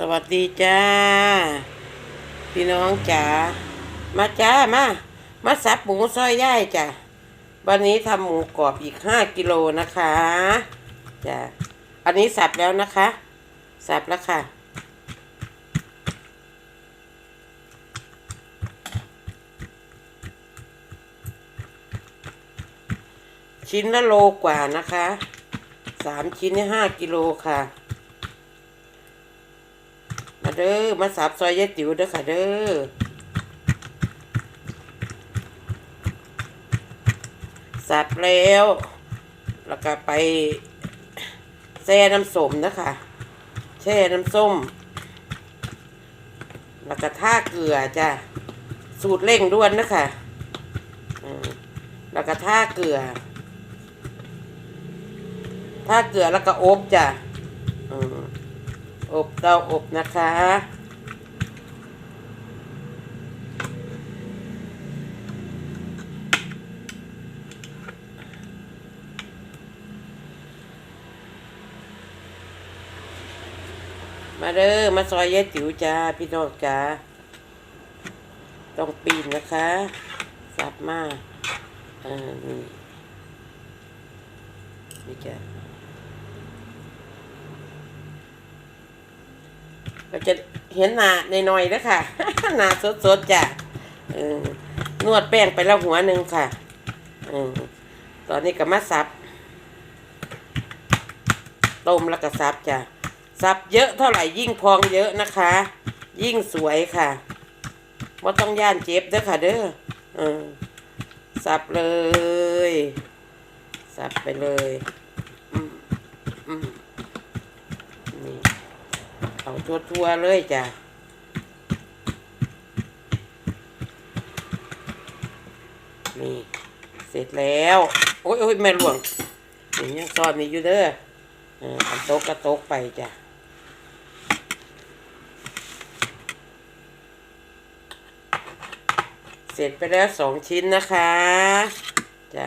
สวัสดีจ้า พี่น้องจ๋ามาจ้ามามาสับหมูซอยย่ายจ้ะวันนี้ทำหมูกรอบอีกห้ากิโลนะคะจ้ะอันนี้สับแล้วนะคะ สับแล้วค่ะ ชิ้นละโลกว่านะคะสามชิ้นนี่ห้ากิโลค่ะ เด้อมาสับซอยยายติ๋วเด้อค่ะเด้อสับแล้ว แล้วก็ไปแช่น้ำส้มนะคะแช่น้ำส้ม แล้วก็ท่าเกลือจ้ะสูตรเร่งด่วนนะคะแล้วก็ท่าเกลือท่าเกลือแล้วก็อบจ้ะ อบเตาอบนะคะ มาเด้อมาซอยยายติ๋วจ้า พี่น้องจ้า ต้องปีนนะคะ สับมาอ่านี่นี่จ้า ก็จะเห็นหนาในหน่อยๆแล้วค่ะ หนาสดๆจ้ะนวดแป้งไปแล้วหัวหนึ่งค่ะอตอนนี้ก็มาสับต้มแล้วก็สับจ้ะสับเยอะเท่าไหร่ยิ่งพองเยอะนะคะ ยิ่งสวยค่ะว่าต้องย่านเจ็บเด้อค่ะเด้ออสับเลย สับไปเลย อืมอืม เอาทั่วๆเลยจ้ะนี่เสร็จแล้ว โอ้ยโอ้ยแม่หลวงอย่างยังซอนนี่อยู่เด้ออออันโต๊ะก็โต๊ะไปจ้ะเสร็จไปแล้วสองชิ้นนะคะ จ้ะ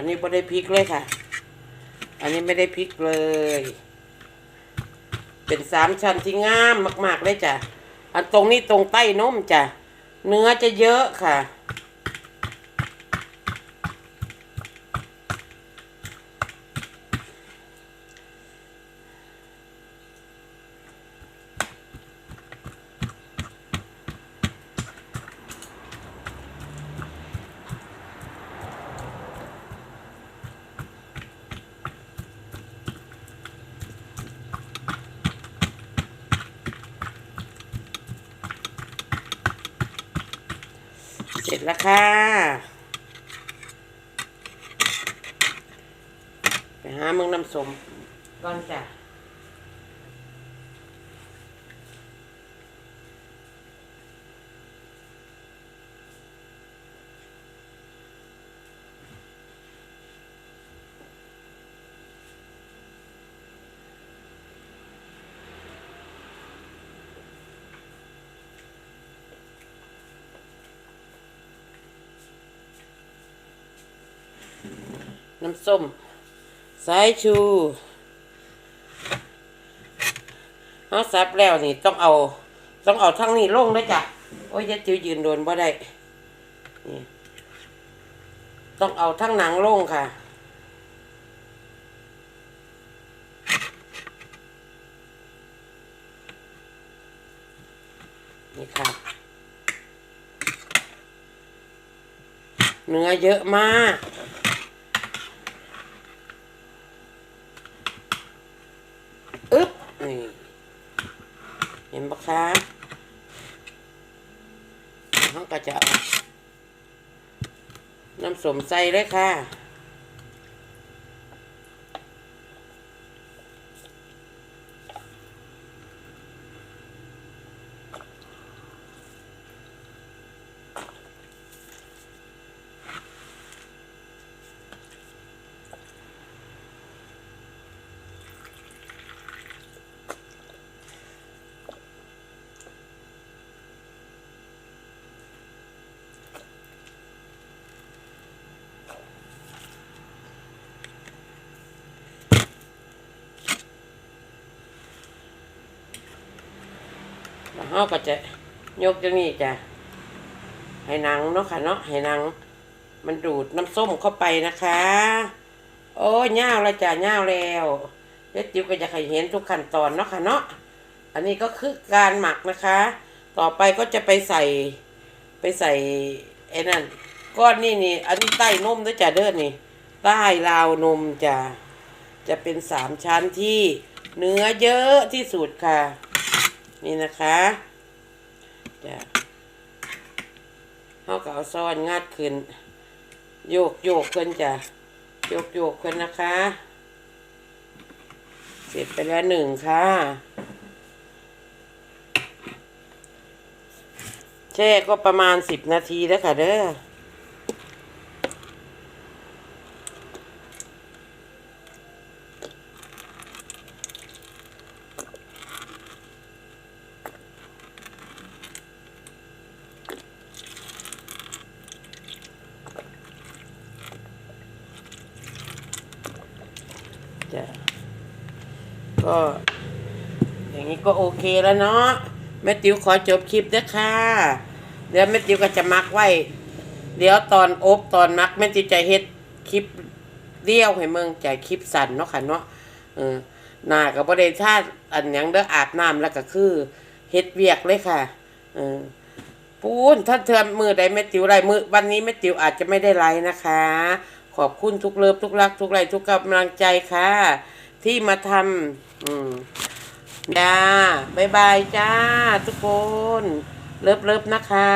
อันนี้ไม่ได้พริกเลยค่ะ อันนี้ไม่ได้พริกเลย เป็นสามชั้นที่งามมาก ๆ เลยจ้ะ อันตรงนี้ตรงใต้นมจ้ะ เนื้อจะเยอะค่ะ แล้วค่ะ ไปหาเมืองน้ำสมก่อนจ้ะ น้ำส้ม สายชูเขาซับแล้วนี่ต้องเอา ต้องเอาทั้งนี้ลงด้วยจ้ะ โอ้ยจะจิ๋วยืนโดนบ่ได้ นี่ ต้องเอาทั้งหนังลงค่ะนี่ค่ะเนื้อเยอะมาก นะคะเขาก็จะเอาน้ำสมใส่เลยค่ะ เราก็จะยกตรงนี้จ้ะให้หนังเนาะค่ะเนาะให้หนัง มันดูดน้ำส้มเข้าไปนะคะ โอ้ยย่าวแล้วจ้ะย่าวแล้วเดี๋ยวจิ๋วก็จะให้เห็นทุกขั้นตอนเนาะค่ะเนาะอันนี้ก็คือการหมักนะคะ ต่อไปก็จะไปใส่ไปใส่ไอ้นั่นก้อนนี่นี่ อันนี้ใต้นมด้วยจ้ะเด้อนี่ ใต้ราวนมจ้ะจะเป็นสามชั้นที่เนื้อเยอะที่สุดค่ะ นี่นะคะจะเขาก็เอาซ้อนงัดขึ้น โยกโยกขึ้นจะโยกโยกขึ้นนะคะ เสร็จไปแล้วหนึ่งค่ะ แช่ก็ประมาณสิบนาทีแล้วค่ะเด้อ จ้ะก็อย่างนี้ก็โอเคแล้วเนาะแม่ติ๋วขอจบคลิปด้วยค่ะเดี๋ยวแม่ติ๋วก็จะมักไว้ เดี๋ยวตอนอบตอนมักแม่ติ๋วจะเฮ็ดคลิปเดี่ยวให้เมืองจะคลิปสั้นเนาะค่ะเนาะเออหน้าก็บ่ได้ท่าอันหยังเด้ออาบน้ำแล้วก็คือเฮ็ดเวียกเลยค่ะเออปูนถ้าเทือนมือใดแม่ติ๋วไรมือวันนี้แม่ติ๋วอาจจะไม่ได้ไลฟ์นะคะ ขอบคุณทุกเลิฟทุกรัก ทุกไรทุกกำลังใจค่ะ ที่มาทำอืมจ้าบายบายจ้า ทุกคน เลิฟเลิฟนะคะ